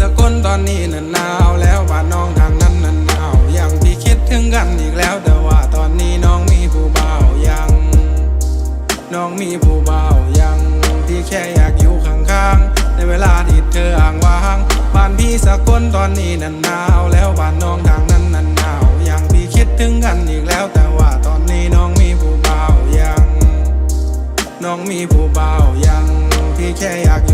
สกลตอนนี้นันหนาวแล้วบ้านน้องทางนั้นนันหนาวยังพี่คิดถึงกันอีกแล้ว แต่ว่าตอนนี้น้องมีผู้บ่าวยัง น้องมีผู้บ่าวยังพี่แค่อยากอยู่ข้างๆในเวลาที่เธออ่างว่างบ้านพี่สกลตอนนี้นันหนาวแล้วบ้านน้องทางนั้นนันหนาวยังพี่คิดถึงกันอีกแล้วแต่ว่าตอนนี้น้องมีผู้บ่าวยัง น้องมีผู้บ่าวยังพี่แค่อยาก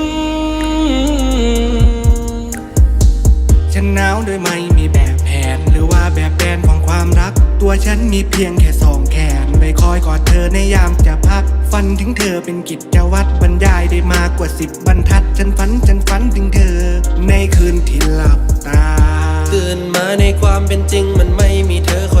หนาวโดยไม่มีแบบแผน หรือว่าแบบแผนของความรัก ตัวฉันมีเพียงแค่สองแขนไปคอยกอดเธอในยามจะพัก ฝันถึงเธอเป็นกิจวัตรบรรยายได้มากกว่าสิบบรรทัด ฉันฝันฉันฝันถึงเธอ ในคืนที่หลับตาตื่นมาในความเป็นจริงมันไม่มีเธอคอ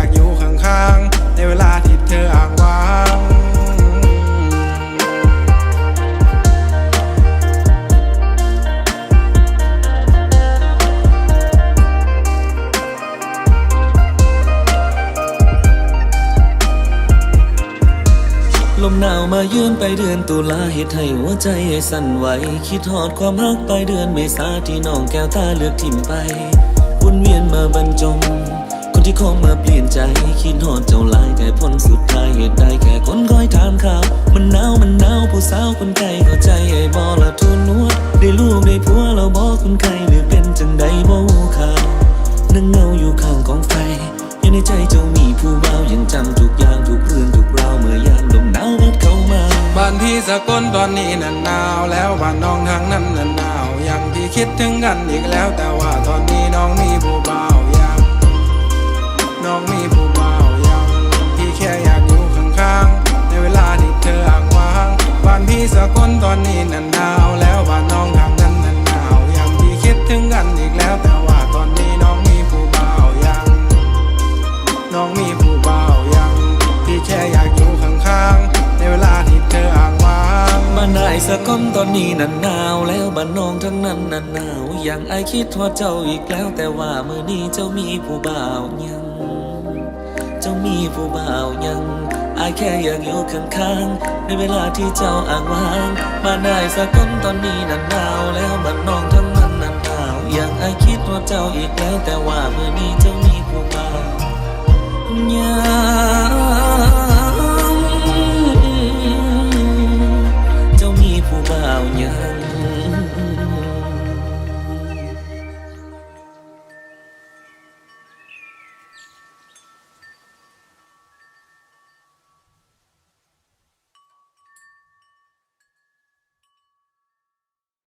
าก มาวมายืนไปเดือนตุลาเหตุให้หัวใจสั่นไหว คิดหอดความรักไปเดือนเมษาที่น้องแก้วตาเลือกทิมไปวนเวียนมาบรรจง คนที่เข้ามาเปลี่ยนใจ คิดหอดเจ้าลายแต่ผลสุดท้ายเหตุใดแค่คนคอยถามข่าว มันหนาวมันหนาวผู้สาวคนไกลเข้าใจไอ้บอละทุนนวดได้ลูกได้ผัวเราบอกคนไกลหรือเป็นจังใดบ่ข่าวนั่งเงาอยู่ข้างกองไฟอยู่ในใจเจ้ามี สกลตอนนี้นันหนาว แล้วบ้านน้องทางนั้นนันหนาว ยังพี่คิดถึงกันอีกแล้วแต่ว่าตอนนี้น้องมีผู้บ่าว นายสะก้อนตอนนี้นันหนาวแล้วบ้านน้องทั้งนั้นนันหนาวอย่างไอคิดว่าเจ้าอีกแล้ว แต่ว่ามือนี้เจ้ามีผู้บ่าวยัง เจ้ามีผู้บ่าวยังไอแค่อยากอยู่ข้างๆในเวลาที่เจ้าอ่างว่างบ้านนายสะก้อนตอนนี้นันหนาวแล้วบ้านน้องทั้งนั้นนันหนาวอย่างไอคิดว่าเจ้าอีกแล้ว แต่ว่ามือนี้เจ้า